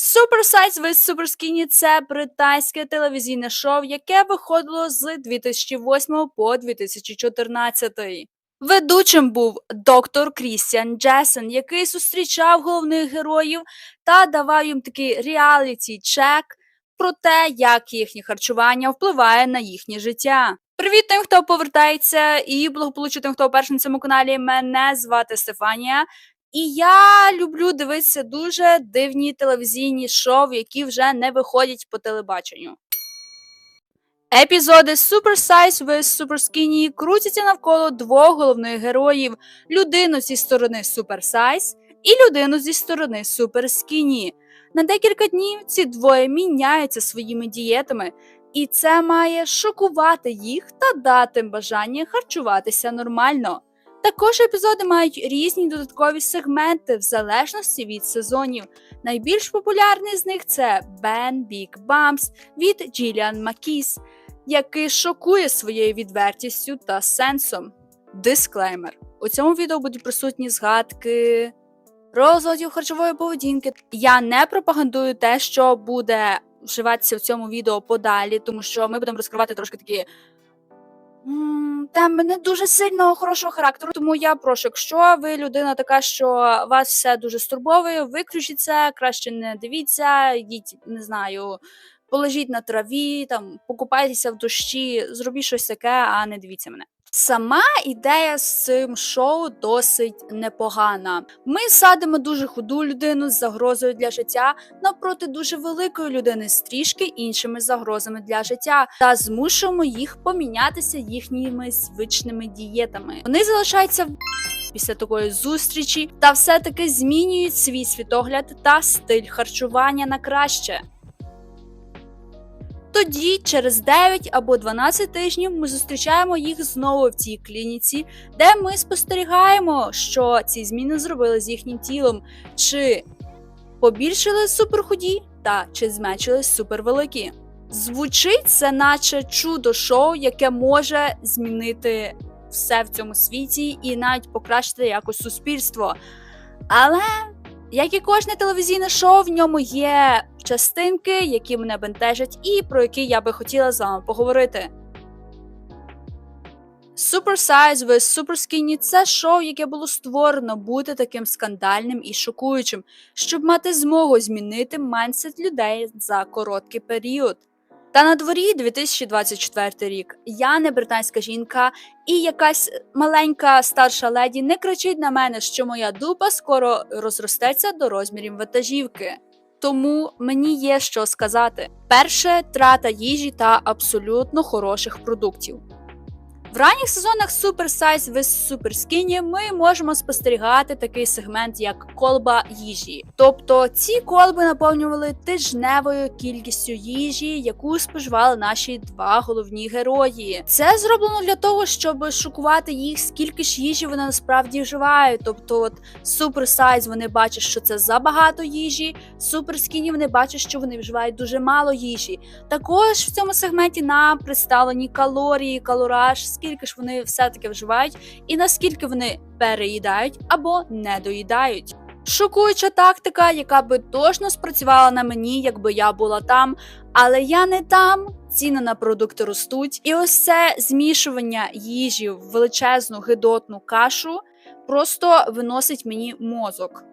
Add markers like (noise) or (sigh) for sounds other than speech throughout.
Size with Super – це британське телевізійне шоу, яке виходило з 2008 по 2014. Ведучим був доктор Крістіан Джесен, який зустрічав головних героїв та давав їм такий реаліті-чек про те, як їхнє харчування впливає на їхнє життя. Привіт тим, хто повертається, і благополуччя тим, хто вперше на цьому каналі. Мене звати Стефанія. І я люблю дивитися дуже дивні телевізійні шоу, які вже не виходять по телебаченню. Епізоди Super Size vs Super Skinny крутяться навколо двох головних героїв: людину зі сторони Super Size і людину зі сторони Super Skinny. На декілька днів ці двоє міняються своїми дієтами, і це має шокувати їх та дати бажання харчуватися нормально. Також епізоди мають різні додаткові сегменти в залежності від сезонів. Найбільш популярний з них це Ben Big Bumps від Джиліан Макіс, який шокує своєю відвертістю та сенсом. Дисклеймер: у цьому відео будуть присутні згадки розладів харчової поведінки. Я не пропагандую те, що буде вживатися в цьому відео подалі, тому що ми будемо розкривати трошки такі М, мене дуже сильного хорошого характеру, тому я прошу, якщо ви людина така, що вас все дуже стурбовує, виключіть краще не дивіться, йдіть, не знаю, полежіть на траві, там покупайтеся в дощі, зробіть щось таке, а не дивіться мене. Сама ідея з цим шоу досить непогана. Ми садимо дуже худу людину з загрозою для життя навпроти дуже великої людини з трішки іншими загрозами для життя та змушуємо їх помінятися їхніми звичними дієтами. Вони залишаються в (laughs) після такої зустрічі та все-таки змінюють свій світогляд та стиль харчування на краще. Тоді, через 9 або 12 тижнів, ми зустрічаємо їх знову в цій клініці, де ми спостерігаємо, що ці зміни зробили з їхнім тілом, чи побільшили суперхуді та чи зменшили супервеликі. Звучить це, наче чудо шоу, яке може змінити все в цьому світі і навіть покращити якось суспільство. Але як і кожне телевізійне шоу, в ньому є частинки, які мене бентежать, і про які я би хотіла з вами поговорити. Super Size vs Super Skinny – це шоу, яке було створено бути таким скандальним і шокуючим, щоб мати змогу змінити майндсет людей за короткий період. Та на дворі 2024 рік я не британська жінка, і якась маленька старша леді не кричить на мене, що моя дупа скоро розростеться до розмірів вантажівки. Тому мені є що сказати: перше трата їжі та абсолютно хороших продуктів. В ранніх сезонах Super Size vs Super Skinny ми можемо спостерігати такий сегмент, як колба їжі. Тобто ці колби наповнювали тижневою кількістю їжі, яку споживали наші два головні герої. Це зроблено для того, щоб шокувати їх, скільки ж їжі вони насправді вживають. Тобто, от Super Size вони бачать, що це забагато їжі, Super Skinny вони бачать, що вони вживають дуже мало їжі. Також в цьому сегменті нам представлені калорії, калораж скільки ж вони все-таки вживають, і наскільки вони переїдають або недоїдають. Шокуюча тактика, яка би точно спрацювала на мені, якби я була там, але я не там. Ціни на продукти ростуть, і ось це змішування їжі в величезну гидотну кашу просто виносить мені мозок.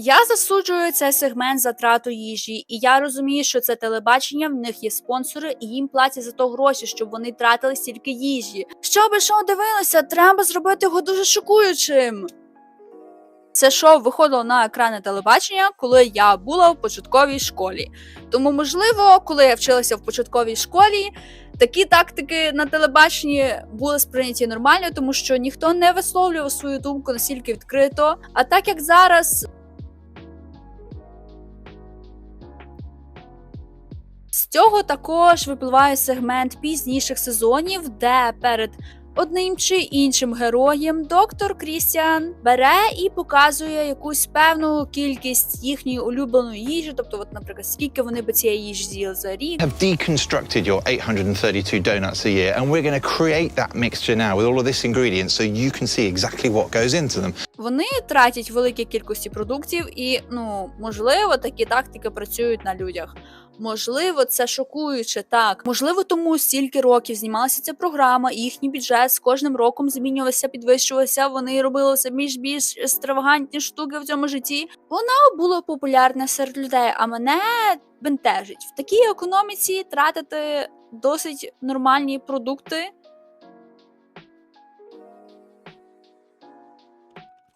Я засуджую цей сегмент затрату їжі, і я розумію, що це телебачення, в них є спонсори, і їм платять за то гроші, щоб вони тратили стільки їжі. Щоб шоу дивилося, треба зробити його дуже шокуючим. Це шоу виходило на екрани телебачення, коли я була в початковій школі. Тому, можливо, коли я вчилася в початковій школі, такі тактики на телебаченні були сприйняті нормально, тому що ніхто не висловлював свою думку настільки відкрито. А так як зараз З цього також випливає сегмент пізніших сезонів, де перед одним чи іншим героєм доктор Крістіан бере і показує якусь певну кількість їхньої улюбленої їжі, тобто, от, наприклад, скільки вони би цієї їжі з'їли за рік. have deconstructed your 832 donuts a year, and we're going to create that mixture now with all of this ingredients so you can see exactly what goes into them. Вони тратять великі кількості продуктів, і ну можливо, такі тактики працюють на людях. Можливо, це шокуюче так. Можливо, тому стільки років знімалася ця програма, і їхній бюджет з кожним роком змінювався, підвищувався. Вони робили все більш більш екстравагантні штуки в цьому житті. Воно було популярне серед людей. А мене бентежить в такій економіці тратити досить нормальні продукти.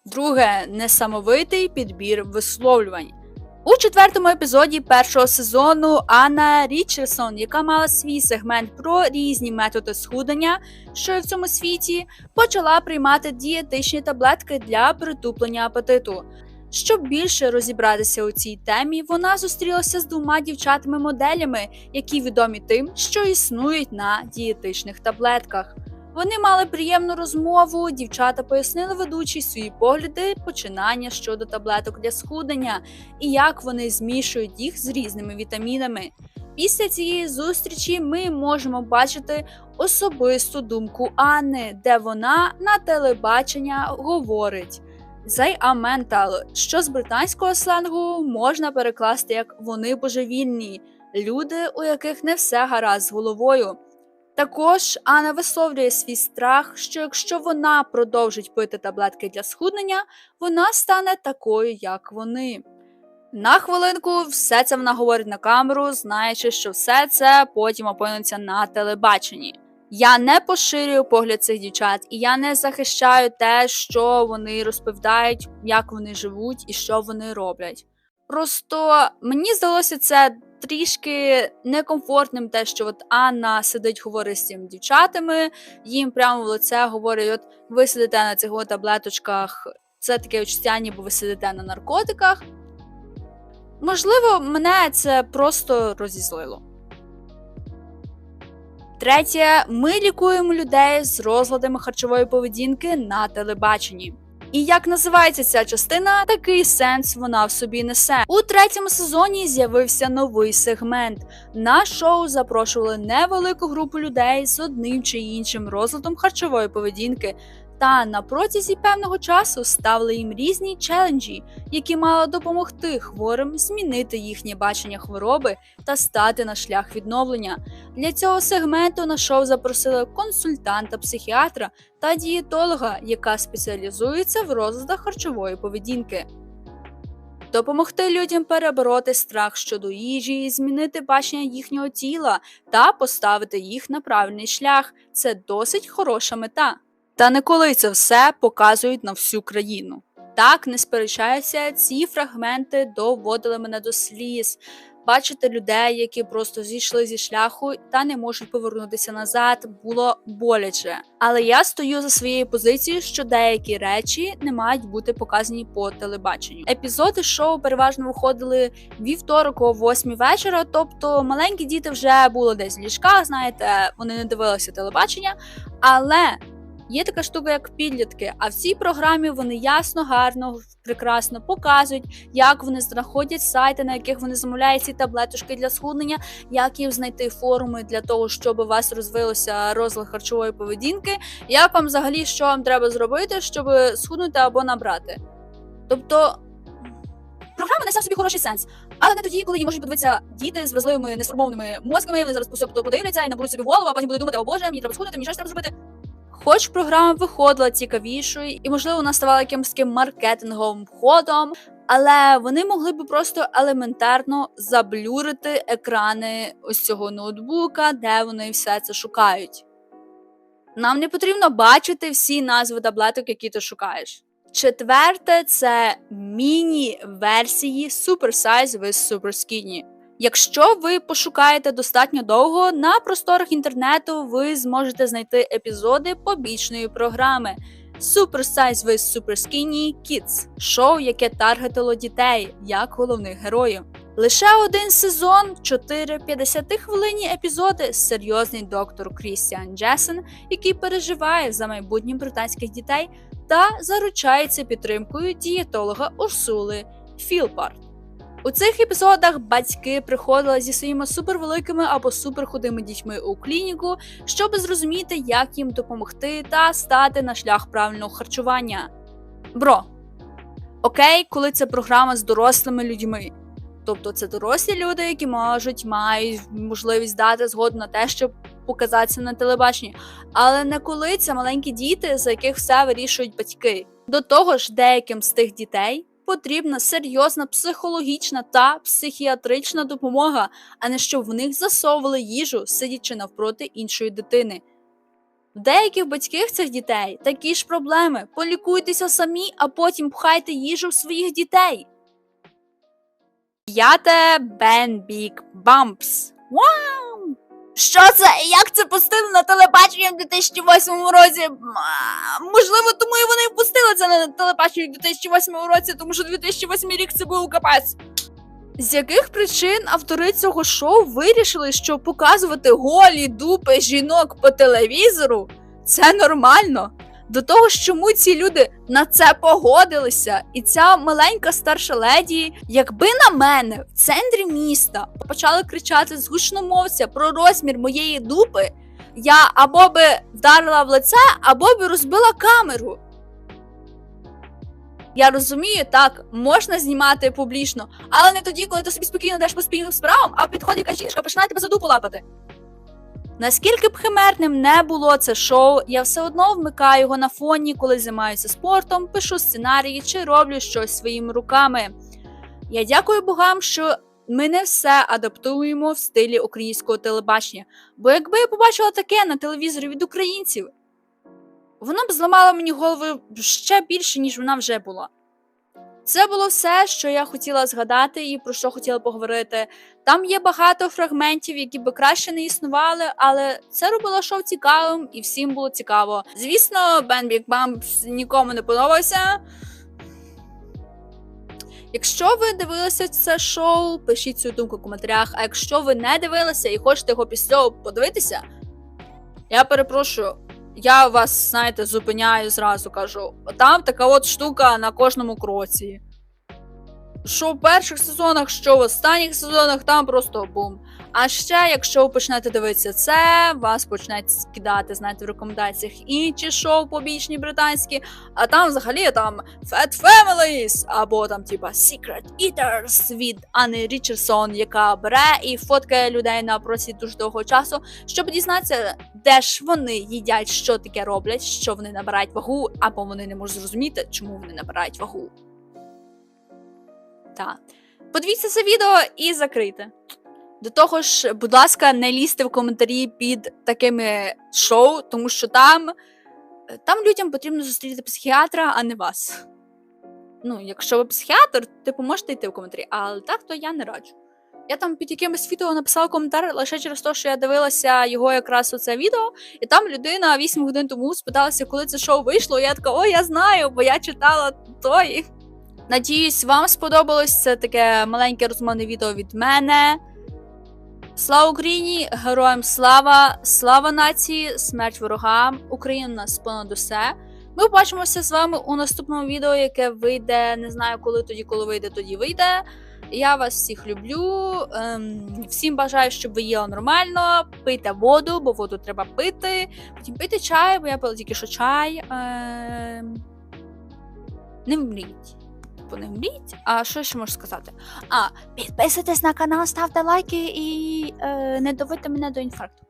Друге несамовитий підбір висловлювань. У четвертому епізоді першого сезону Анна Річерсон, яка мала свій сегмент про різні методи схудення, що є в цьому світі, почала приймати дієтичні таблетки для притуплення апетиту. Щоб більше розібратися у цій темі, вона зустрілася з двома дівчатами-моделями, які відомі тим, що існують на дієтичних таблетках. Вони мали приємну розмову. Дівчата пояснили ведучій свої погляди, починання щодо таблеток для схудення і як вони змішують їх з різними вітамінами. Після цієї зустрічі ми можемо бачити особисту думку Анни, де вона на телебачення говорить «They are mental», що з британського сленгу можна перекласти як вони божевільні, люди, у яких не все гаразд з головою. Також Анна висловлює свій страх, що якщо вона продовжить пити таблетки для схуднення, вона стане такою, як вони. На хвилинку все це вона говорить на камеру, знаючи, що все це потім опиниться на телебаченні. Я не поширюю погляд цих дівчат, і я не захищаю те, що вони розповідають, як вони живуть і що вони роблять. Просто мені здалося це трішки некомфортним, те, що от Анна сидить, говорить з цими дівчатами, їм прямо в лице говорить: от ви сидите на цих таблеточках, це таке відчуття, ніби ви сидите на наркотиках. Можливо, мене це просто розізлило. Третє, ми лікуємо людей з розладами харчової поведінки на телебаченні. І як називається ця частина, такий сенс вона в собі несе. У третьому сезоні з'явився новий сегмент. На шоу запрошували невелику групу людей з одним чи іншим розладом харчової поведінки. Та на протязі певного часу ставили їм різні челенджі, які мали допомогти хворим змінити їхнє бачення хвороби та стати на шлях відновлення. Для цього сегменту на шоу запросили консультанта-психіатра та дієтолога, яка спеціалізується в розладах харчової поведінки. Допомогти людям перебороти страх щодо їжі, змінити бачення їхнього тіла та поставити їх на правильний шлях це досить хороша мета. Та не коли це все показують на всю країну. Так, не сперечаюся, ці фрагменти доводили мене до сліз. Бачити людей, які просто зійшли зі шляху та не можуть повернутися назад, було боляче. Але я стою за своєю позицією, що деякі речі не мають бути показані по телебаченню. Епізоди шоу переважно виходили вівторок о 8 вечора, тобто маленькі діти вже були десь в ліжках, знаєте, вони не дивилися телебачення, але. Є така штука, як підлітки, а в цій програмі вони ясно, гарно, прекрасно показують, як вони знаходять сайти, на яких вони замовляють ці таблеточки для схуднення, як їм знайти форуми для того, щоб у вас розвилося розлад харчової поведінки, як вам взагалі що вам треба зробити, щоб схуднути або набрати. Тобто. Програма несе в собі хороший сенс, але не тоді, коли її можуть подивитися діти з вразливими несформованими мозками, вони зараз по подивляться і наберуть собі голову, а потім будуть думати, о боже, мені треба схуднути, мені щось треба зробити. Хоч програма виходила цікавішою, і, можливо, вона ставала якимось таким маркетинговим ходом, але вони могли б просто елементарно заблюрити екрани ось цього ноутбука, де вони все це шукають. Нам не потрібно бачити всі назви таблеток, які ти шукаєш. Четверте це міні-версії Super Size with Super Skinny. Якщо ви пошукаєте достатньо довго, на просторах інтернету ви зможете знайти епізоди побічної програми Super Size with Super Skinny Kids, шоу, яке таргетило дітей як головних героїв. Лише один сезон, 4 50-хвилинні епізоди, серйозний доктор Крістіан Джесен, який переживає за майбутнє британських дітей та заручається підтримкою дієтолога Урсули Філпарт. У цих епізодах батьки приходили зі своїми супервеликими або суперхудими дітьми у клініку, щоб зрозуміти, як їм допомогти та стати на шлях правильного харчування. Бро, окей, коли це програма з дорослими людьми. Тобто це дорослі люди, які можуть, мають можливість дати згоду на те, щоб показатися на телебаченні. Але не коли це маленькі діти, за яких все вирішують батьки. До того ж, деяким з тих дітей потрібна серйозна психологічна та психіатрична допомога, а не щоб в них засовували їжу, сидячи навпроти іншої дитини. В деяких батьків цих дітей такі ж проблеми. Полікуйтеся самі, а потім пхайте їжу в своїх дітей. П'яте Бен Бік Бампс. Вау! Що це? Як це пустили на телебачення в 2008 році? Можливо, тому і вони пустили це на телебачення в 2008 році, тому що 2008 рік це був капець. З яких причин автори цього шоу вирішили, що показувати голі дупи жінок по телевізору це нормально? До того чому ці люди на це погодилися? І ця маленька старша леді, якби на мене в центрі міста почали кричати з гучномовця про розмір моєї дупи, я або би вдарила в лице, або би розбила камеру. Я розумію, так, можна знімати публічно, але не тоді, коли ти собі спокійно йдеш по спільним справам, а підходить якась жінка починає тебе за дупу лапати. Наскільки б химерним не було це шоу, я все одно вмикаю його на фоні, коли займаюся спортом, пишу сценарії чи роблю щось своїми руками. Я дякую богам, що ми не все адаптуємо в стилі українського телебачення. Бо якби я побачила таке на телевізорі від українців, воно б зламало мені голову ще більше, ніж вона вже була. Це було все, що я хотіла згадати і про що хотіла поговорити. Там є багато фрагментів, які би краще не існували, але це робило шоу цікавим і всім було цікаво. Звісно, Бен Бік Бампс нікому не подобався. Якщо ви дивилися це шоу, пишіть свою думку в коментарях. А якщо ви не дивилися і хочете його після цього подивитися, я перепрошую. Я вас, знаєте, зупиняю зразу кажу. Там така от штука на кожному кроці. Що в перших сезонах, що в останніх сезонах, там просто бум. А ще, якщо ви почнете дивитися це, вас почнуть скидати, знаєте, в рекомендаціях інші шоу побічні британські, а там взагалі там Fat Families, або там типа Secret Eaters від Анни Річардсон, яка бере і фоткає людей на просі дуже довго часу, щоб дізнатися, де ж вони їдять, що таке роблять, що вони набирають вагу, або вони не можуть зрозуміти, чому вони набирають вагу. Так. Подивіться це відео і закрийте. До того ж, будь ласка, не лізьте в коментарі під такими шоу, тому що там, там людям потрібно зустріти психіатра, а не вас. Ну, якщо ви психіатр, типу можете йти в коментарі, але так, то я не раджу. Я там під якимось відео написала коментар лише через те, що я дивилася його якраз у це відео, і там людина 8 годин тому спиталася, коли це шоу вийшло. І я така, о, я знаю, бо я читала той. Надіюсь, вам сподобалось це таке маленьке розмовне відео від мене. Слава Україні! Героям слава! Слава нації! Смерть ворогам! Україна у нас понад усе. Ми побачимося з вами у наступному відео, яке вийде. Не знаю, коли тоді, коли вийде, тоді вийде. Я вас всіх люблю. Ем, всім бажаю, щоб ви їли нормально. Пийте воду, бо воду треба пити. Потім пийте чай, бо я пила тільки що чай. Ем, не вмріть. Типу, не вмріть. А що ще можу сказати? А, підписуйтесь на канал, ставте лайки і е, не доводьте мене до інфаркту.